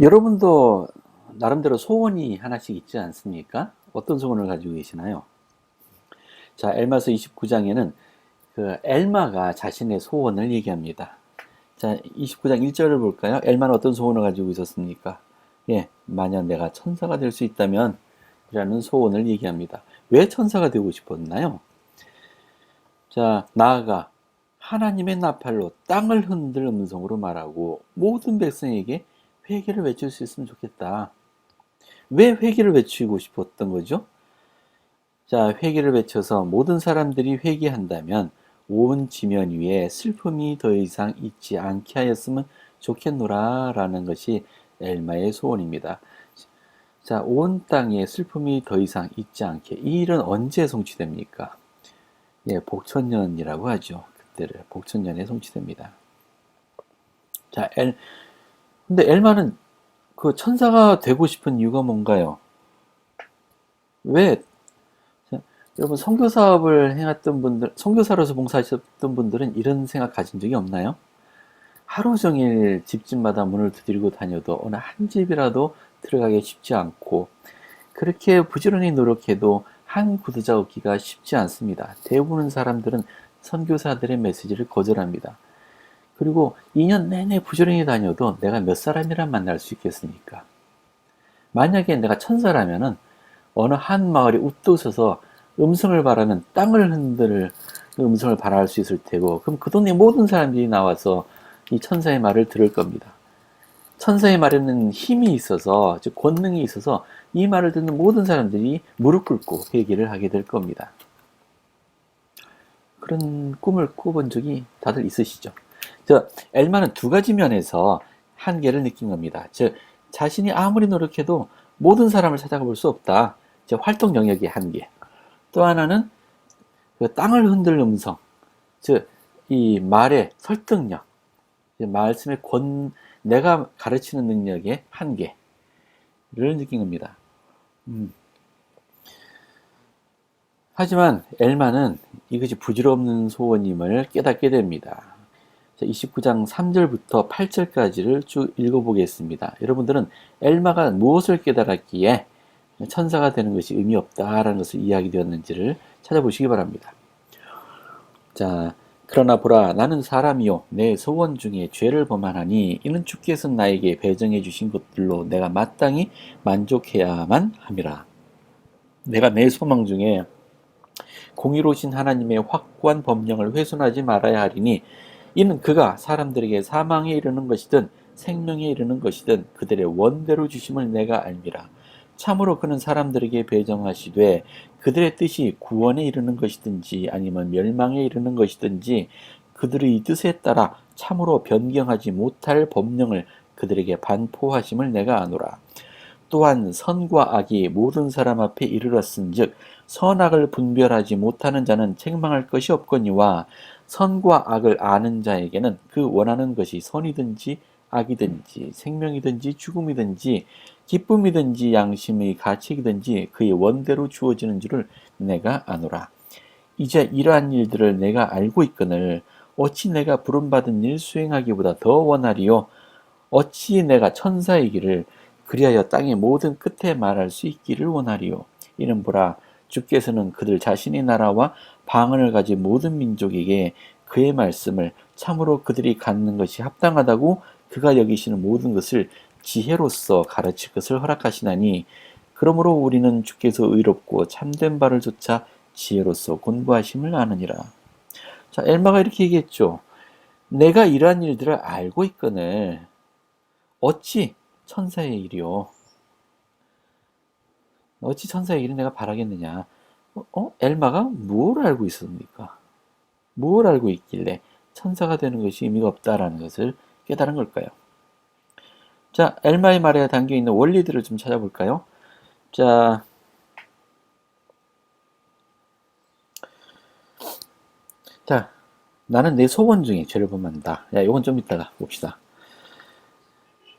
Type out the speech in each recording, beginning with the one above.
여러분도 나름대로 소원이 하나씩 있지 않습니까? 어떤 소원을 가지고 계시나요? 자, 엘마서 29장에는 그 엘마가 자신의 소원을 얘기합니다. 자, 29장 1절을 볼까요? 엘마는 어떤 소원을 가지고 있었습니까? 예, 만약 내가 천사가 될 수 있다면 이라는 소원을 얘기합니다. 왜 천사가 되고 싶었나요? 자, 나아가 하나님의 나팔로 땅을 흔들 음성으로 말하고 모든 백성에게 회개를 외칠 수 있으면 좋겠다. 왜 회개를 외치고 싶었던 거죠? 자, 회개를 외쳐서 모든 사람들이 회개한다면 온 지면 위에 슬픔이 더 이상 있지 않게 하였으면 좋겠노라 라는 것이 엘마의 소원입니다. 자, 온 땅에 슬픔이 더 이상 있지 않게 이 일은 언제 성취됩니까? 예, 복천년이라고 하죠. 그때를 복천년에 성취됩니다. 자, 엘 근데 엘마는 그 천사가 되고 싶은 이유가 뭔가요? 왜? 자, 여러분 선교 사업을 해왔던 분들, 선교사로서 봉사하셨던 분들은 이런 생각 가진 적이 없나요? 하루 종일 집집마다 문을 두드리고 다녀도 어느 한 집이라도 들어가기 쉽지 않고 그렇게 부지런히 노력해도 한 구두자 얻기가 쉽지 않습니다. 대부분 사람들은 선교사들의 메시지를 거절합니다. 그리고 2년 내내 부지런히 다녀도 내가 몇 사람이랑 만날 수 있겠습니까? 만약에 내가 천사라면은 어느 한 마을에 웃도 서서 음성을 바라면 땅을 흔들 음성을 바라할 수 있을 테고 그럼 그 동네 모든 사람들이 나와서 이 천사의 말을 들을 겁니다. 천사의 말에는 힘이 있어서 즉 권능이 있어서 이 말을 듣는 모든 사람들이 무릎 꿇고 회개를 하게 될 겁니다. 그런 꿈을 꿔본 적이 다들 있으시죠? 저 엘마는 두 가지 면에서 한계를 느낀 겁니다. 즉 자신이 아무리 노력해도 모든 사람을 찾아가 볼 수 없다. 즉 활동 영역의 한계. 또 하나는 그 땅을 흔들 음성, 즉 이 말의 설득력, 말씀의 권, 내가 가르치는 능력의 한계를 느낀 겁니다. 음. 하지만 엘마는 이것이 부질없는 소원임을 깨닫게 됩니다. 29장 3절부터 8절까지를 쭉 읽어보겠습니다. 여러분들은 엘마가 무엇을 깨달았기에 천사가 되는 것이 의미 없다라는 것을 이야기되었는지를 찾아보시기 바랍니다. 자, 그러나 보라 나는 사람이요 내 소원 중에 죄를 범하나니 이는 주께서 나에게 배정해 주신 것들로 내가 마땅히 만족해야만 함이라. 내가 내 소망 중에 공의로우신 하나님의 확고한 법령을 훼손하지 말아야 하리니 이는 그가 사람들에게 사망에 이르는 것이든 생명에 이르는 것이든 그들의 원대로 주심을 내가 알미라. 참으로 그는 사람들에게 배정하시되 그들의 뜻이 구원에 이르는 것이든지 아니면 멸망에 이르는 것이든지 그들의 이 뜻에 따라 참으로 변경하지 못할 법령을 그들에게 반포하심을 내가 아노라. 또한 선과 악이 모든 사람 앞에 이르렀은즉 선악을 분별하지 못하는 자는 책망할 것이 없거니와 선과 악을 아는 자에게는 그 원하는 것이 선이든지 악이든지 생명이든지 죽음이든지 기쁨이든지 양심의 가책이든지 그의 원대로 주어지는 줄을 내가 아노라. 이제 이러한 일들을 내가 알고 있거늘 어찌 내가 부름받은 일 수행하기보다 더 원하리요 어찌 내가 천사이기를 그리하여 땅의 모든 끝에 말할 수 있기를 원하리요 이는 보라 주께서는 그들 자신의 나라와 방언을 가진 모든 민족에게 그의 말씀을 참으로 그들이 갖는 것이 합당하다고 그가 여기시는 모든 것을 지혜로서 가르칠 것을 허락하시나니 그러므로 우리는 주께서 의롭고 참된 바를 조차 지혜로서 공부하심을 아느니라. 자, 엘마가 이렇게 얘기했죠. 내가 이러한 일들을 알고 있거늘 어찌 천사의 일이요. 어찌 천사의 일을 내가 바라겠느냐. 어? 어? 엘마가 뭘 알고 있었습니까? 뭘 알고 있길래 천사가 되는 것이 의미가 없다라는 것을 깨달은 걸까요? 자, 엘마의 말에 담겨 있는 원리들을 좀 찾아볼까요? 자, 자, 나는 내 소원 중에 죄를 범한다. 야, 이건 좀 이따가 봅시다.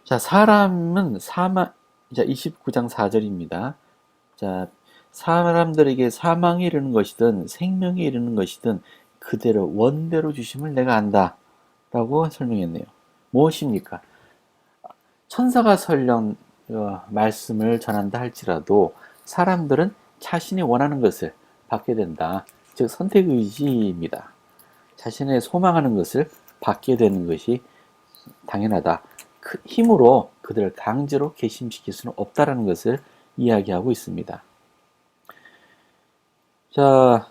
자, 사람은 사망, 자, 29장 4절입니다. 자, 사람들에게 사망에 이르는 것이든 생명에 이르는 것이든 그대로 원대로 주심을 내가 안다. 라고 설명했네요. 무엇입니까? 천사가 설령 어, 말씀을 전한다 할지라도 사람들은 자신이 원하는 것을 받게 된다. 즉 선택 의지입니다. 자신의 소망하는 것을 받게 되는 것이 당연하다. 그 힘으로 그들을 강제로 개심시킬 수는 없다라는 것을 이야기하고 있습니다. 자,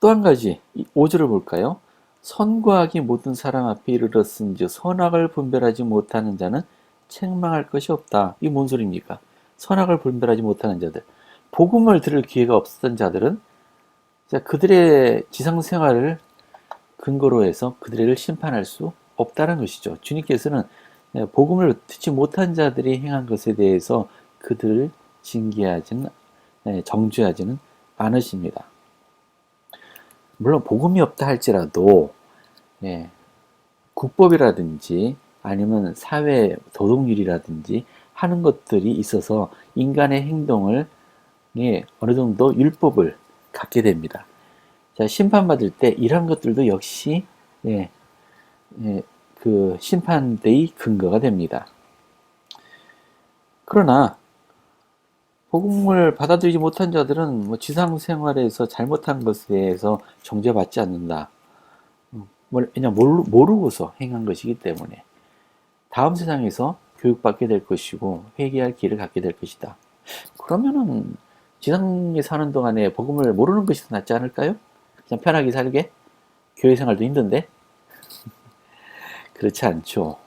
또 한 가지 5절을 볼까요? 선과 악이 모든 사람 앞에 이르렀은즉 선악을 분별하지 못하는 자는 책망할 것이 없다. 이게 뭔 소리입니까? 선악을 분별하지 못하는 자들. 복음을 들을 기회가 없었던 자들은 자, 그들의 지상 생활을 근거로 해서 그들을 심판할 수 없다는 것이죠. 주님께서는 복음을 듣지 못한 자들이 행한 것에 대해서 그들을 징계하지는 네, 정죄하지는 않으십니다. 물론 복음이 없다 할지라도 예, 국법이라든지 아니면 사회 도덕률이라든지 하는 것들이 있어서 인간의 행동을 예, 어느 정도 율법을 갖게 됩니다. 자, 심판받을 때 이런 것들도 역시 예, 예, 그 심판대의 근거가 됩니다. 그러나 복음을 받아들이지 못한 자들은 뭐 지상 생활에서 잘못한 것에 대해서 정죄받지 않는다. 음, 왜냐 모르고서 행한 것이기 때문에 다음 세상에서 교육받게 될 것이고 회개할 길을 갖게 될 것이다. 그러면은 지상에 사는 동안에 복음을 모르는 것이 더 낫지 않을까요? 그냥 편하게 살게? 교회 생활도 힘든데? 그렇지 않죠.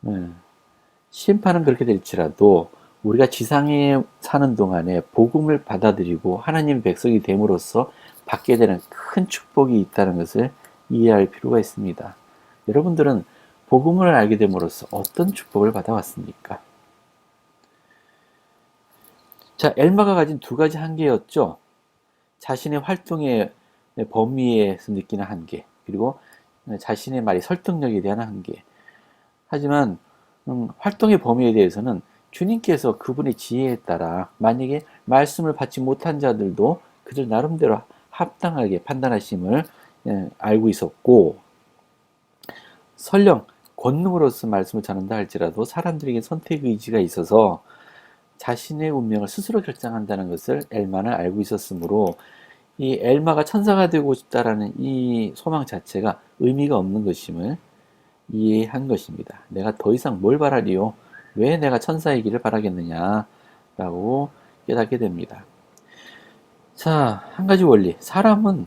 네. 심판은 그렇게 될지라도 우리가 지상에 사는 동안에 복음을 받아들이고 하나님 백성이 됨으로써 받게 되는 큰 축복이 있다는 것을 이해할 필요가 있습니다. 여러분들은 복음을 알게 됨으로써 어떤 축복을 받아왔습니까? 자, 엘마가 가진 두 가지 한계였죠. 자신의 활동의 범위에서 느끼는 한계, 그리고 자신의 말이 설득력에 대한 한계. 하지만 음, 활동의 범위에 대해서는 주님께서 그분의 지혜에 따라 만약에 말씀을 받지 못한 자들도 그들 나름대로 합당하게 판단하심을 예, 알고 있었고 설령 권능으로서 말씀을 전한다 할지라도 사람들에게 선택 의지가 있어서 자신의 운명을 스스로 결정한다는 것을 엘마는 알고 있었으므로 이 엘마가 천사가 되고 싶다라는 이 소망 자체가 의미가 없는 것임을 이해한 것입니다. 내가 더 이상 뭘 바라리요? 왜 내가 천사이기를 바라겠느냐? 라고 깨닫게 됩니다. 자, 한 가지 원리. 사람은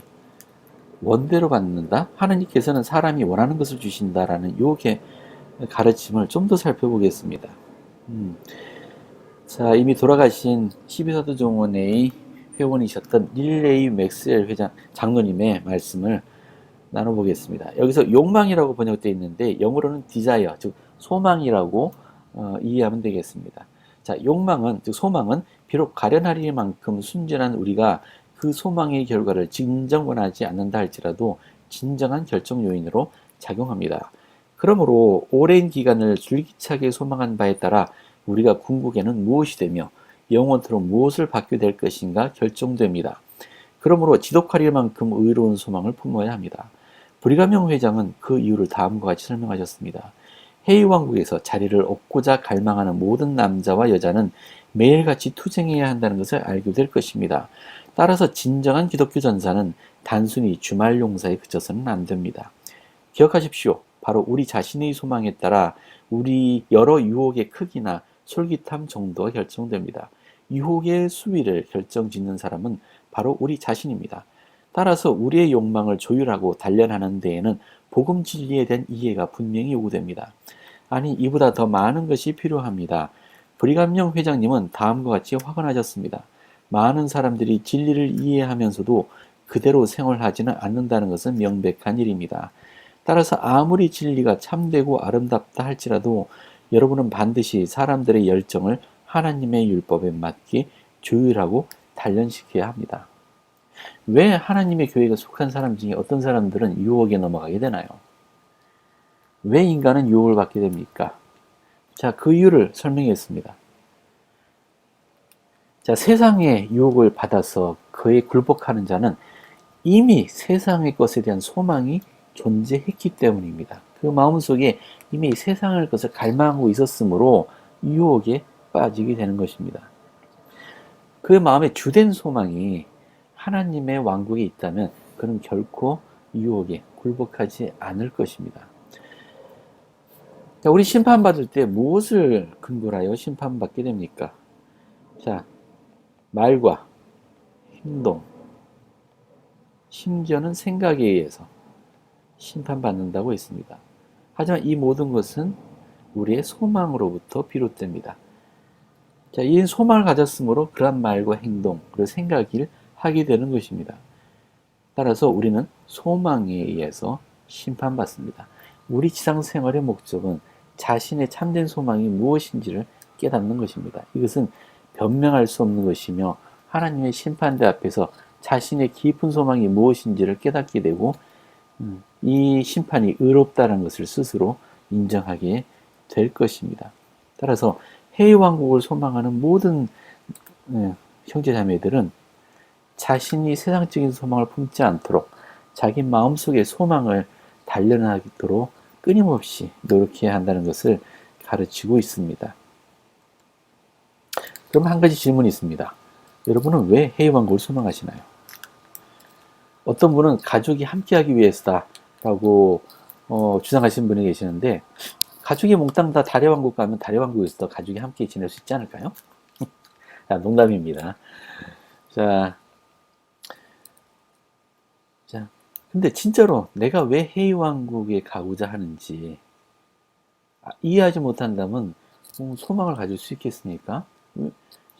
원대로 받는다? 하나님께서는 사람이 원하는 것을 주신다라는 요게 가르침을 좀 더 살펴보겠습니다. 음. 자, 이미 돌아가신 12사도 종원의 회원이셨던 릴레이 맥스웰 회장, 장로님의 말씀을 나눠보겠습니다. 여기서 욕망이라고 번역되어 있는데 영어로는 디자이어, 즉 소망이라고 어, 이해하면 되겠습니다. 자, 욕망은 즉 소망은 비록 가련하리 만큼 순전한 우리가 그 소망의 결과를 진정 원하지 않는다 할지라도 진정한 결정 요인으로 작용합니다. 그러므로 오랜 기간을 줄기차게 소망한 바에 따라 우리가 궁극에는 무엇이 되며 영원토록 무엇을 받게 될 것인가 결정됩니다. 그러므로 지독하릴 만큼 의로운 소망을 품어야 합니다. 브리가명 회장은 그 이유를 다음과 같이 설명하셨습니다. 헤이 왕국에서 자리를 얻고자 갈망하는 모든 남자와 여자는 매일같이 투쟁해야 한다는 것을 알게 될 것입니다. 따라서 진정한 기독교 전사는 단순히 주말 용사에 그쳐서는 안 됩니다. 기억하십시오. 바로 우리 자신의 소망에 따라 우리 여러 유혹의 크기나 솔깃함 정도가 결정됩니다. 유혹의 수위를 결정짓는 사람은 바로 우리 자신입니다. 따라서 우리의 욕망을 조율하고 단련하는 데에는 복음 진리에 대한 이해가 분명히 요구됩니다. 아니, 이보다 더 많은 것이 필요합니다. 브리감령 회장님은 다음과 같이 화가 나셨습니다. 많은 사람들이 진리를 이해하면서도 그대로 생활하지는 않는다는 것은 명백한 일입니다. 따라서 아무리 진리가 참되고 아름답다 할지라도 여러분은 반드시 사람들의 열정을 하나님의 율법에 맞게 조율하고 단련시켜야 합니다. 왜 하나님의 교회가 속한 사람 중에 어떤 사람들은 유혹에 넘어가게 되나요? 왜 인간은 유혹을 받게 됩니까? 자, 그 이유를 설명했습니다. 자, 세상의 유혹을 받아서 그에 굴복하는 자는 이미 세상의 것에 대한 소망이 존재했기 때문입니다. 그 마음속에 이미 이 세상을 것을 갈망하고 있었으므로 유혹에 빠지게 되는 것입니다. 그 마음의 주된 소망이 하나님의 왕국에 있다면 그는 결코 유혹에 굴복하지 않을 것입니다. 자, 우리 심판받을 때 무엇을 근거로 하여 심판받게 됩니까? 자, 말과 행동, 심지어는 생각에 의해서 심판받는다고 했습니다. 하지만 이 모든 것은 우리의 소망으로부터 비롯됩니다. 자, 이 소망을 가졌으므로 그런 말과 행동, 그리고 생각을 하게 되는 것입니다. 따라서 우리는 소망에 의해서 심판받습니다. 우리 지상 생활의 목적은 자신의 참된 소망이 무엇인지를 깨닫는 것입니다. 이것은 변명할 수 없는 것이며 하나님의 심판대 앞에서 자신의 깊은 소망이 무엇인지를 깨닫게 되고 음, 이 심판이 의롭다는 것을 스스로 인정하게 될 것입니다. 따라서 해외 왕국을 소망하는 모든 음, 형제 자매들은 자신이 세상적인 소망을 품지 않도록 자기 마음속의 소망을 단련하도록 끊임없이 노력해야 한다는 것을 가르치고 있습니다. 그럼 한 가지 질문이 있습니다. 여러분은 왜 해외왕국을 소망하시나요? 어떤 분은 가족이 함께하기 위해서다 라고 어, 주장하시는 분이 계시는데 가족이 몽땅 다 다래왕국 가면 다래왕국에서 가족이 함께 지낼 수 있지 않을까요? 자, 농담입니다. 자, 자, 근데 진짜로 내가 왜 해외왕국에 가고자 하는지 아, 이해하지 못한다면 음, 소망을 가질 수 있겠습니까?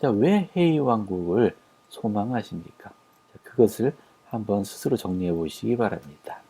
자, 왜 해외왕국을 소망하십니까? 자, 그것을 한번 스스로 정리해 보시기 바랍니다.